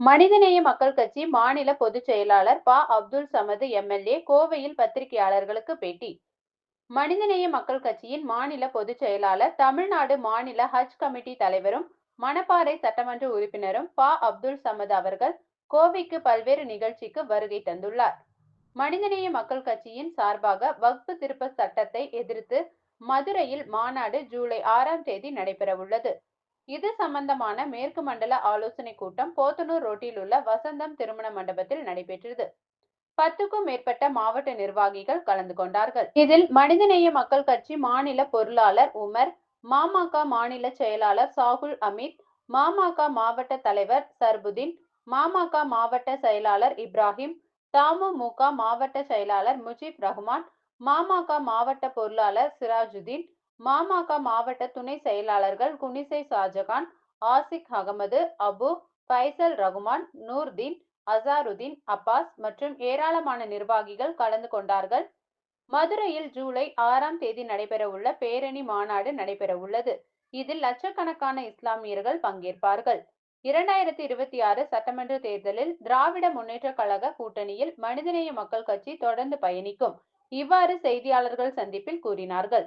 மனிதநேய மக்கள் கட்சி மாநில பொதுச் செயலாளர் ப. அப்துல் சமது எம்எல்ஏ கோவையில் பத்திரிகையாளர்களுக்கு பேட்டி. மனிதநேய மக்கள் கட்சியின் மாநில பொதுச் செயலாளர் தமிழ்நாடு மாநில ஹஜ் கமிட்டி தலைவரும் மணப்பாறை சட்டமன்ற உறுப்பினரும் ப. அப்துல் சமது அவர்கள் கோவைக்கு பல்வேறு நிகழ்ச்சிக்கு வருகை தந்துள்ளார். மனிதநேய மக்கள் கட்சியின் சார்பாக வக்பு திருப்ப சட்டத்தை எதிர்த்து மதுரையில் மாநாடு ஜூலை ஆறாம் தேதி நடைபெறவுள்ளது. இது சம்பந்தமான மேற்கு மண்டல ஆலோசனை கூட்டம் போத்தனூர் ரோட்டில் உள்ள வசந்தம் திருமண மண்டபத்தில் நடைபெற்றது. பத்துக்கும் மேற்பட்ட மாவட்ட நிர்வாகிகள் கலந்து கொண்டார்கள். இதில் மனிதநேய மக்கள் கட்சி மாநில பொருளாளர் உமர் மாமக மாநில செயலாளர் சாகுல் அமீத் மாமக மாவட்ட தலைவர் சர்புதீன் மாமக மாவட்ட செயலாளர் இப்ராஹிம் தமுமுக மாவட்ட செயலாளர் முஜிப் ரஹ்மான் மாமக மாவட்ட பொருளாளர் சிராஜுதீன் மாமக மாவட்ட துணை செயலாளர்கள் குனிசை ஷாஜகான் ஆசிக் அகமது அபு பைசல் ரகுமான் நூர்தீன் அசாருதீன் அப்பாஸ் மற்றும் ஏராளமான நிர்வாகிகள் கலந்து கொண்டார்கள். மதுரையில் ஜூலை ஆறாம் தேதி நடைபெறவுள்ள பேரணி மாநாடு நடைபெறவுள்ளது. இதில் லட்சக்கணக்கான இஸ்லாமியர்கள் பங்கேற்பார்கள். இரண்டாயிரத்தி இருபத்தி ஆறு சட்டமன்ற தேர்தலில் திராவிட முன்னேற்ற கழக கூட்டணியில் மனிதநேய மக்கள் கட்சி தொடர்ந்து பயணிக்கும். இவ்வாறு செய்தியாளர்கள் சந்திப்பில் கூறினார்கள்.